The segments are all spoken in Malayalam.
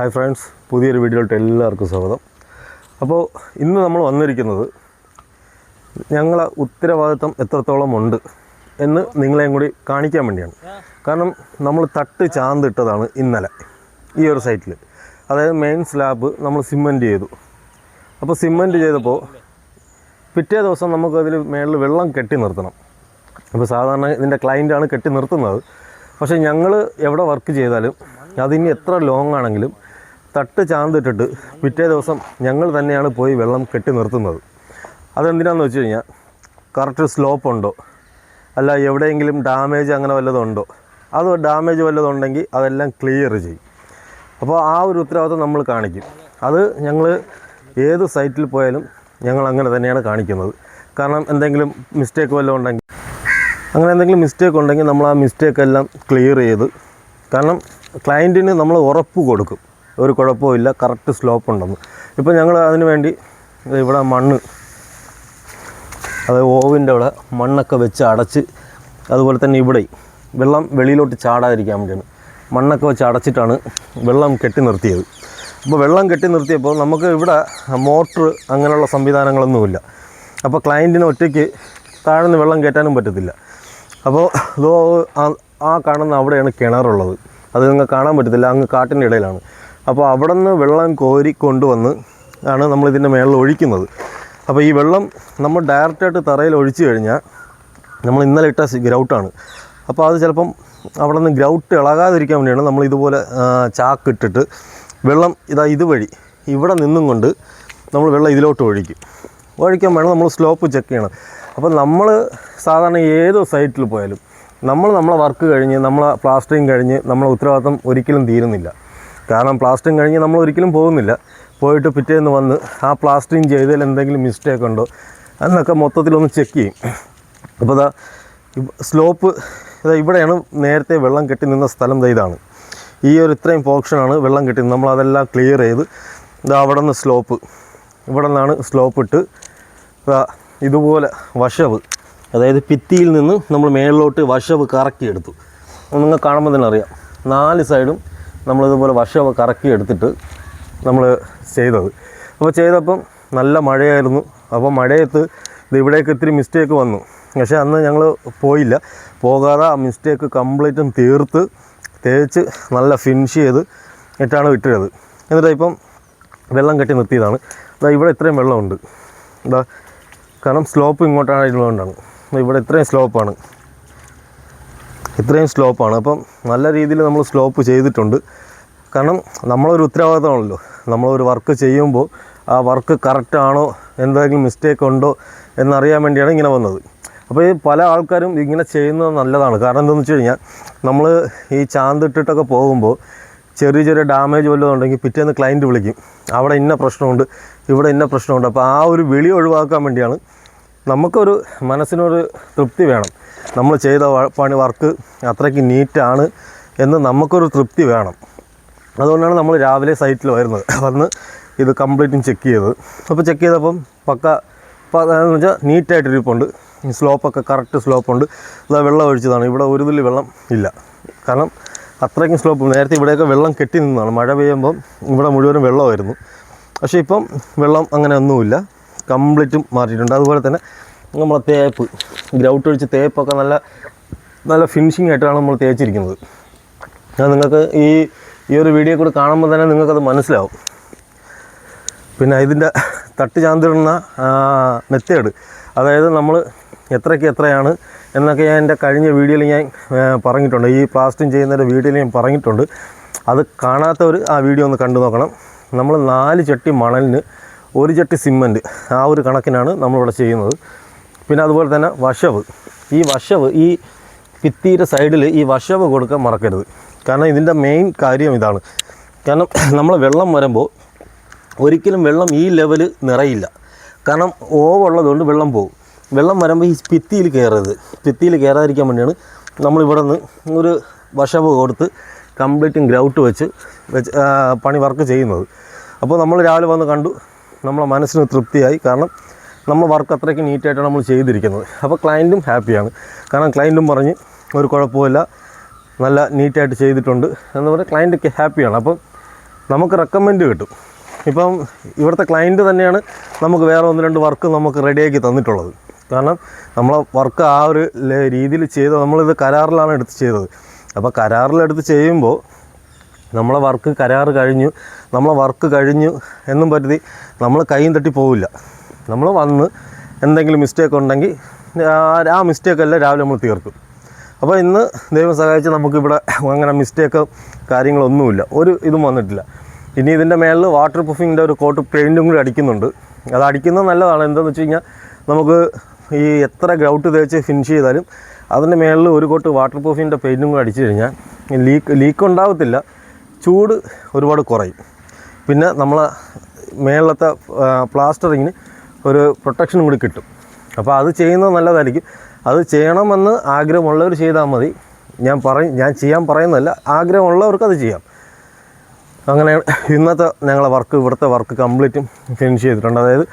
ഹായ് ഫ്രണ്ട്സ് പുതിയൊരു വീഡിയോയിലോട്ട് എല്ലാവർക്കും സ്വാഗതം. അപ്പോൾ ഇന്ന് നമ്മൾ വന്നിരിക്കുന്നത് ഞങ്ങളെ ഉത്തരവാദിത്തം എത്രത്തോളം ഉണ്ട് എന്ന് നിങ്ങളെയും കൂടി കാണിക്കാൻ വേണ്ടിയാണ്. കാരണം നമ്മൾ തട്ട് ചാന്തിട്ടതാണ് ഇന്നലെ ഈ ഒരു സൈറ്റിൽ അതായത് മെയിൻ സ്ലാബ് നമ്മൾ സിമെന്റ് ചെയ്തു. അപ്പോൾ സിമെന്റ് ചെയ്തപ്പോൾ പിറ്റേ ദിവസം നമുക്കതിൽ മേളിൽ വെള്ളം കെട്ടി നിർത്തണം. അപ്പോൾ സാധാരണ ഇതിന്റെ ക്ലയന്റാണ് കെട്ടി നിർത്തുന്നത്. പക്ഷേ ഞങ്ങൾ എവിടെ വർക്ക് ചെയ്താലും അതിനി എത്ര ലോങ് ആണെങ്കിലും തട്ട് ചാന്തിട്ടിട്ട് പിറ്റേ ദിവസം ഞങ്ങൾ തന്നെയാണ് പോയി വെള്ളം കെട്ടി നിർത്തുന്നത്. അതെന്തിനാന്ന് വെച്ച് കഴിഞ്ഞാൽ കറക്റ്റ് സ്ലോപ്പ് ഉണ്ടോ? അല്ല എവിടെയെങ്കിലും ഡാമേജ് അങ്ങനെ വല്ലതും ഉണ്ടോ? അത് ഡാമേജ് വല്ലതും ഉണ്ടെങ്കിൽ അതെല്ലാം ക്ലിയർ ചെയ്യും. അപ്പോൾ ആ ഒരു ഉത്തരവാദിത്വം നമ്മൾ കാണിക്കും. അത് ഞങ്ങൾ ഏത് സൈറ്റിൽ പോയാലും ഞങ്ങൾ അങ്ങനെ തന്നെയാണ് കാണിക്കുന്നത്. കാരണം എന്തെങ്കിലും മിസ്റ്റേക്ക് വല്ലതും ഉണ്ടെങ്കിൽ അങ്ങനെ എന്തെങ്കിലും മിസ്റ്റേക്ക് ഉണ്ടെങ്കിൽ നമ്മൾ ആ മിസ്റ്റേക്ക് എല്ലാം ക്ലിയർ ചെയ്ത് കാരണം ക്ലയന്റിന് നമ്മൾ ഉറപ്പ് കൊടുക്കും. ഒരു കുഴപ്പമില്ല കറക്റ്റ് സ്ലോപ്പ് ഉണ്ടെന്ന്. ഇപ്പോൾ ഞങ്ങൾ അതിന് വേണ്ടി ഇവിടെ മണ്ണ് അത് ഓവിന്റെ അവിടെ മണ്ണൊക്കെ വെച്ച് അടച്ച് അതുപോലെ തന്നെ ഇവിടെ വെള്ളം വെളിയിലോട്ട് ചാടാതിരിക്കാൻ വേണ്ടിയാണ്. മണ്ണൊക്കെ വെച്ച് അടച്ചിട്ടാണ് വെള്ളം കെട്ടി നിർത്തിയത്. അപ്പോൾ വെള്ളം കെട്ടി നിർത്തിയപ്പോൾ നമുക്ക് ഇവിടെ മോട്ടർ അങ്ങനെയുള്ള സംവിധാനങ്ങളൊന്നുമില്ല അപ്പോൾ ക്ലയന്റിന് ഒറ്റയ്ക്ക് താഴ്ന്ന് വെള്ളം കയറ്റാനും പറ്റത്തില്ല. അപ്പോൾ ഇതോ ആ കാണുന്ന അവിടെയാണ് കിണറുള്ളത്. അത് നിങ്ങൾക്ക് കാണാൻ പറ്റത്തില്ല. അങ്ങ് കാട്ടിന്റെ ഇടയിലാണ്. അപ്പോൾ അവിടെ നിന്ന് വെള്ളം കോരി കൊണ്ടുവന്ന് ആണ് നമ്മളിതിന്റെ മേളിൽ ഒഴിക്കുന്നത്. അപ്പോൾ ഈ വെള്ളം നമ്മൾ ഡയറക്റ്റായിട്ട് തറയിൽ ഒഴിച്ചു കഴിഞ്ഞാൽ നമ്മൾ ഇന്നലെ ഇട്ട ഗ്രൗട്ടാണ് അപ്പോൾ അത് ചിലപ്പം അവിടെ നിന്ന് ഗ്രൗട്ട് ഇളകാതിരിക്കാൻ വേണ്ടിയാണ് നമ്മൾ ഇതുപോലെ ചാക്ക് ഇട്ടിട്ട് വെള്ളം ഇതാ ഇതുവഴി ഇവിടെ നിന്നും കൊണ്ട് നമ്മൾ വെള്ളം ഇതിലോട്ട് ഒഴിക്കും. ഒഴിക്കാൻ വേണം നമ്മൾ സ്ലോപ്പ് ചെക്ക് ചെയ്യണം. അപ്പോൾ നമ്മൾ സാധാരണ ഏത് സൈറ്റിൽ പോയാലും നമ്മൾ നമ്മളെ വർക്ക് കഴിഞ്ഞ് നമ്മളെ പ്ലാസ്റ്ററിങ് കഴിഞ്ഞ് നമ്മളെ ഉത്തരവാദിത്തം ഒരിക്കലും തീരുന്നില്ല. കാരണം പ്ലാസ്റ്റിങ് കഴിഞ്ഞ് നമ്മൾ ഒരിക്കലും പോകുന്നില്ല. പോയിട്ട് പിറ്റേന്ന് വന്ന് ആ പ്ലാസ്റ്റിങ് ചെയ്തതിൽ എന്തെങ്കിലും മിസ്റ്റേക്ക് ഉണ്ടോ? എന്നൊക്കെ മൊത്തത്തിലൊന്ന് ചെക്ക് ചെയ്യും. അപ്പോൾ ഇതാ സ്ലോപ്പ് ഇതാ ഇവിടെയാണ് നേരത്തെ വെള്ളം കെട്ടി നിന്ന സ്ഥലം ഇതാണ്. ഈ ഒരു ഇത്രയും പോർഷനാണ് വെള്ളം കെട്ടി നമ്മൾ അതെല്ലാം ക്ലിയർ ചെയ്ത് ഇതാ അവിടെ നിന്ന് സ്ലോപ്പ് ഇവിടെ നിന്നാണ് സ്ലോപ്പ് ഇട്ട് ഇതാ ഇതുപോലെ വശവ്. അതായത് ഭിത്തിയിൽ നിന്ന് നമ്മൾ മേളിലോട്ട് വശവ് കറക്കി എടുത്തു നിങ്ങൾ കാണുമ്പോൾ തന്നെ അറിയാം. നാല് സൈഡും നമ്മളിതുപോലെ വർഷം കറക്കി എടുത്തിട്ട് നമ്മൾ ചെയ്തത്. അപ്പോൾ ചെയ്തപ്പം നല്ല മഴയായിരുന്നു. അപ്പോൾ മഴയത്ത് ഇത് ഇവിടേക്ക് ഇത്തിരി മിസ്റ്റേക്ക് വന്നു. പക്ഷേ അന്ന് ഞങ്ങൾ പോയില്ല. പോകാതെ ആ മിസ്റ്റേക്ക് കംപ്ലീറ്റും തീർത്ത് തേച്ച് നല്ല ഫിനിഷ് ചെയ്ത് ഇട്ടാണ് വിട്ടത് എന്നിട്ട് ഇപ്പം വെള്ളം കെട്ടി നിർത്തിയതാണ്. ഇതാ ഇവിടെ ഇത്രയും വെള്ളമുണ്ട്. ഇതാ കാരണം സ്ലോപ്പ് ഇങ്ങോട്ടാണ് ഇതുകൊണ്ടാണ് ഇവിടെ ഇത്രയും സ്ലോപ്പാണ് ഇത്രയും സ്ലോപ്പാണ്. അപ്പം നല്ല രീതിയിൽ നമ്മൾ സ്ലോപ്പ് ചെയ്തിട്ടുണ്ട്. കാരണം നമ്മളൊരു ഉത്തരവാദിത്തമാണല്ലോ. നമ്മളൊരു വർക്ക് ചെയ്യുമ്പോൾ ആ വർക്ക് കറക്റ്റാണോ എന്തെങ്കിലും മിസ്റ്റേക്ക് ഉണ്ടോ എന്നറിയാൻ വേണ്ടിയാണ് ഇങ്ങനെ വന്നത്. അപ്പോൾ ഈ പല ആൾക്കാരും ഇങ്ങനെ ചെയ്യുന്നത് നല്ലതാണ്. കാരണം എന്താണെന്ന് വെച്ച് കഴിഞ്ഞാൽ നമ്മൾ ഈ ചാന്തിട്ടിട്ടൊക്കെ പോകുമ്പോൾ ചെറിയ ചെറിയ ഡാമേജ് വല്ലതും ഉണ്ടെങ്കിൽ പിറ്റേന്ന് ക്ലയന്റ് വിളിക്കും. അവിടെ ഇന്ന പ്രശ്നമുണ്ട് ഇവിടെ ഇന്ന പ്രശ്നമുണ്ട്. അപ്പോൾ ആ ഒരു വിളി ഒഴിവാക്കാൻ വേണ്ടിയാണ് നമുക്കൊരു മനസ്സിനൊരു തൃപ്തി വേണം. നമ്മൾ ചെയ്ത പണി വർക്ക് അത്രയ്ക്ക് നീറ്റാണ് എന്ന് നമുക്കൊരു തൃപ്തി വേണം. അതുകൊണ്ടാണ് നമ്മൾ രാവിലെ സൈറ്റിൽ വരുന്നത്. വന്ന് ഇത് കംപ്ലീറ്റും ചെക്ക് ചെയ്തത്. അപ്പോൾ ചെക്ക് ചെയ്തപ്പം പക്ക എന്ന് വെച്ചാൽ നീറ്റായിട്ട് ഇരിപ്പുണ്ട്. സ്ലോപ്പൊക്കെ കറക്റ്റ് സ്ലോപ്പുണ്ട്. അതാ വെള്ളം ഒഴിച്ചതാണ്. ഇവിടെ ഒരു തുള്ളി വെള്ളം ഇല്ല. കാരണം അത്രയ്ക്കും സ്ലോപ്പ്. നേരത്തെ ഇവിടെയൊക്കെ വെള്ളം കെട്ടി നിന്നതാണ്. മഴ പെയ്യുമ്പം ഇവിടെ മുഴുവനും വെള്ളമായിരുന്നു. പക്ഷേ ഇപ്പം വെള്ളം അങ്ങനെ ഒന്നുമില്ല. കംപ്ലീറ്റും മാറ്റിയിട്ടുണ്ട്. അതുപോലെ തന്നെ നമ്മളെ തേപ്പ് ഗ്രൗട്ട് ഒഴിച്ച് തേപ്പൊക്കെ നല്ല നല്ല ഫിനിഷിംഗ് ആയിട്ടാണ് നമ്മൾ തേച്ചിരിക്കുന്നത്. അത് നിങ്ങൾക്ക് ഈ ഈ ഒരു വീഡിയോ കൂടെ കാണുമ്പോൾ തന്നെ നിങ്ങൾക്കത് മനസ്സിലാവും. പിന്നെ ഇതിന്റെ തട്ട് ചാന്തിടുന്ന മെത്തേഡ് അതായത് നമ്മൾ എത്രയ്ക്ക് എത്രയാണ് എന്നൊക്കെ ഞാൻ എന്റെ കഴിഞ്ഞ വീഡിയോയിൽ ഞാൻ പറഞ്ഞിട്ടുണ്ട്. ഈ പ്ലാസ്റ്റിങ് ചെയ്യുന്നതിന്റെ വീഡിയോയിൽ ഞാൻ പറഞ്ഞിട്ടുണ്ട്. അത് കാണാത്തവർ ആ വീഡിയോ ഒന്ന് കണ്ടു നോക്കണം. നമ്മൾ നാല് ചട്ടി മണലിന് ഒരു ചട്ടി സിമന്റ് ആ ഒരു കണക്കിനാണ് നമ്മളിവിടെ ചെയ്യുന്നത്. പിന്നെ അതുപോലെ തന്നെ വശവ് ഈ വശവ് ഈ ഭിത്തിയുടെ സൈഡിൽ ഈ വശവ് കൊടുക്കാൻ മറക്കരുത്. കാരണം ഇതിന്റെ മെയിൻ കാര്യം ഇതാണ്. കാരണം നമ്മൾ വെള്ളം വരുമ്പോൾ ഒരിക്കലും വെള്ളം ഈ ലെവൽ നിറയില്ല. കാരണം ഓവുള്ളതുകൊണ്ട് വെള്ളം പോകും. വെള്ളം വരുമ്പോൾ ഈ ഭിത്തിയിൽ കയറരുത്. ഭിത്തിയിൽ കയറാതിരിക്കാൻ വേണ്ടിയാണ് നമ്മളിവിടെ നിന്ന് ഒരു വശവ് കൊടുത്ത് കംപ്ലീറ്റും ഗ്രൗട്ട് വെച്ച് വെച്ച് പണി വർക്ക് ചെയ്യുന്നത്. അപ്പോൾ നമ്മൾ രാവിലെ വന്ന് കണ്ടു. നമ്മളെ മനസ്സിന് തൃപ്തിയായി. കാരണം നമ്മൾ വർക്ക് അത്രയ്ക്ക് നീറ്റായിട്ടാണ് നമ്മൾ ചെയ്തിരിക്കുന്നത്. അപ്പോൾ ക്ലയന്റും ഹാപ്പിയാണ് കാരണം ക്ലയന്റും പറഞ്ഞ് ഒരു കുഴപ്പമില്ല നല്ല നീറ്റായിട്ട് ചെയ്തിട്ടുണ്ട് എന്ന് പറഞ്ഞാൽ ക്ലയന്റ് ഹാപ്പിയാണ് അപ്പം നമുക്ക് റെക്കമെൻഡ് കിട്ടും. ഇപ്പം ഇവിടുത്തെ ക്ലയന്റ് തന്നെയാണ് നമുക്ക് വേറെ ഒന്ന് രണ്ട് വർക്ക് നമുക്ക് റെഡിയാക്കി തന്നിട്ടുള്ളത്. കാരണം നമ്മളെ വർക്ക് ആ ഒരു രീതിയിൽ ചെയ്ത് നമ്മളിത് കരാറിലാണ് എടുത്ത് ചെയ്തത്. അപ്പോൾ കരാറിലെടുത്ത് ചെയ്യുമ്പോൾ നമ്മളെ വർക്ക് കരാറ് കഴിഞ്ഞു നമ്മളെ വർക്ക് കഴിഞ്ഞു എന്നും പരിധി നമ്മൾ കൈയും തട്ടി പോവില്ല. നമ്മൾ വന്ന് എന്തെങ്കിലും മിസ്റ്റേക്ക് ഉണ്ടെങ്കിൽ ആ- മിസ്റ്റേക്ക് അല്ല രാവിലെ നമ്മൾ തീർക്കും. അപ്പോൾ ഇന്ന് ദൈവം സഹായിച്ച് നമുക്കിവിടെ അങ്ങനെ മിസ്റ്റേക്കോ കാര്യങ്ങളൊന്നുമില്ല. ഒരു ഇതും വന്നിട്ടില്ല. ഇനി ഇതിന്റെ മേളിൽ വാട്ടർ പ്രൂഫിങ്ങിന്റെ ഒരു കോട്ട് പെയിന്റും കൂടി അടിക്കുന്നുണ്ട്. അത് അടിക്കുന്നത് നല്ലതാണ്. എന്താണെന്ന് വെച്ച് കഴിഞ്ഞാൽ നമുക്ക് ഈ എത്ര ഗ്രൗട്ട് തേച്ച് ഫിനിഷ് ചെയ്താലും അതിന്റെ മേളിൽ ഒരു കോട്ട് വാട്ടർ പ്രൂഫിന്റെ പെയിന്റും കൂടി അടിച്ചു കഴിഞ്ഞാൽ ലീക്ക് ലീക്ക് ഉണ്ടാവത്തില്ല. ചൂട് ഒരുപാട് കുറയും. പിന്നെ നമ്മളെ മേളത്തെ പ്ലാസ്റ്ററിങ്ങിന് ഒരു പ്രൊട്ടക്ഷനും കൂടി കിട്ടും. അപ്പോൾ അത് ചെയ്യുന്നത് നല്ലതായിരിക്കും. അത് ചെയ്യണമെന്ന് ആഗ്രഹമുള്ളവർ ചെയ്താൽ മതി. ഞാൻ പറയും ഞാൻ ചെയ്യാൻ പറയുന്നതല്ല ആഗ്രഹമുള്ളവർക്ക് അത് ചെയ്യാം. അങ്ങനെ ഇന്നത്തെ ഞങ്ങളെ വർക്ക് ഇവിടുത്തെ വർക്ക് കംപ്ലീറ്റും ഫിനിഷ് ചെയ്തിട്ടുണ്ട്. അതായത്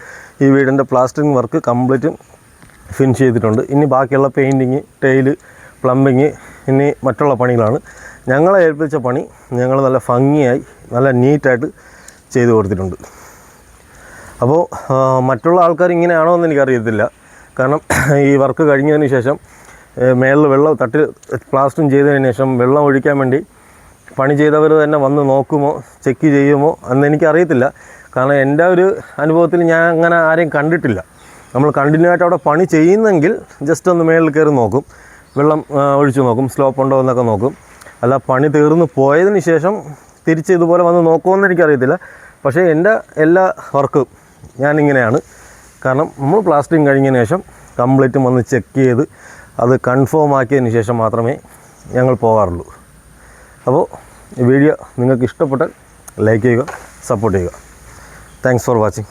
ഈ വീടിന്റെ പ്ലാസ്റ്ററിങ് വർക്ക് കംപ്ലീറ്റും ഫിനിഷ് ചെയ്തിട്ടുണ്ട്. ഇനി ബാക്കിയുള്ള പെയിന്റിങ് ടൈൽ പ്ലംബിങ് ഇനി മറ്റുള്ള പണികളാണ്. ഞങ്ങളെ ഏൽപ്പിച്ച പണി ഞങ്ങൾ നല്ല ഭംഗിയായി നല്ല നീറ്റായിട്ട് ചെയ്തു കൊടുത്തിട്ടുണ്ട്. അപ്പോൾ മറ്റുള്ള ആൾക്കാർ ഇങ്ങനെയാണോ എന്ന് എനിക്കറിയത്തില്ല. കാരണം ഈ വർക്ക് കഴിഞ്ഞതിന് ശേഷം മേളിൽ വെള്ളം തട്ടി പ്ലാസ്റ്ററിങ് ചെയ്തതിന് ശേഷം വെള്ളം ഒഴിക്കാൻ വേണ്ടി പണി ചെയ്തവർ തന്നെ വന്ന് നോക്കുമോ ചെക്ക് ചെയ്യുമോ എന്ന് എനിക്കറിയത്തില്ല. കാരണം എന്റെ ഒരു അനുഭവത്തിൽ ഞാൻ അങ്ങനെ ആരെയും കണ്ടിട്ടില്ല. നമ്മൾ കണ്ടിന്യൂ ആയിട്ട് അവിടെ പണി ചെയ്യുന്നെങ്കിൽ ജസ്റ്റ് ഒന്ന് മേളിൽ കയറി നോക്കും. വെള്ളം ഒഴിച്ചു നോക്കും സ്ലോപ്പ് ഉണ്ടോ എന്നൊക്കെ നോക്കും. അല്ല പണി തീർന്നു പോയതിന് ശേഷം തിരിച്ച് ഇതുപോലെ വന്ന് നോക്കുമെന്ന് എനിക്കറിയത്തില്ല. പക്ഷേ എന്റെ എല്ലാ വർക്കും ഞാനിങ്ങനെയാണ്. കാരണം നമ്മൾ പ്ലാസ്റ്റിക് കഴിഞ്ഞതിന് ശേഷം കംപ്ലീറ്റ് വന്ന് ചെക്ക് ചെയ്ത് അത് കൺഫേം ആക്കിയതിന് ശേഷം മാത്രമേ ഞങ്ങൾ പോകാറുള്ളൂ അപ്പോൾ വീഡിയോ നിങ്ങൾക്ക് ഇഷ്ടപ്പെട്ടാൽ ലൈക്ക് ചെയ്യുക സപ്പോർട്ട് ചെയ്യുക. Thanks for watching